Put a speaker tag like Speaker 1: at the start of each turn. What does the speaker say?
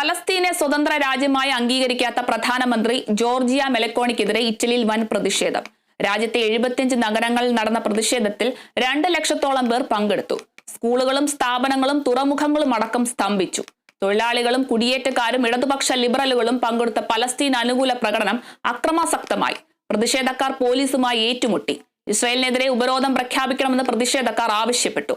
Speaker 1: പലസ്തീനെ സ്വതന്ത്ര രാജ്യമായി അംഗീകരിക്കാത്ത പ്രധാനമന്ത്രി ജോർജിയ മെലക്കോണിക്കെതിരെ ഇറ്റലിയിൽ വൻ പ്രതിഷേധം. രാജ്യത്തെ എഴുപത്തിയഞ്ച് നഗരങ്ങളിൽ നടന്ന പ്രതിഷേധത്തിൽ രണ്ട് ലക്ഷത്തോളം പേർ പങ്കെടുത്തു. സ്കൂളുകളും സ്ഥാപനങ്ങളും തുറമുഖങ്ങളും അടക്കം സ്തംഭിച്ചു. തൊഴിലാളികളും കുടിയേറ്റക്കാരും ഇടതുപക്ഷ ലിബറലുകളും പങ്കെടുത്ത പലസ്തീൻ അനുകൂല പ്രകടനം അക്രമാസക്തമായി. പ്രതിഷേധക്കാർ പോലീസുമായി ഏറ്റുമുട്ടി. ഇസ്രായേലിനെതിരെ ഉപരോധം പ്രഖ്യാപിക്കണമെന്ന് പ്രതിഷേധക്കാർ ആവശ്യപ്പെട്ടു.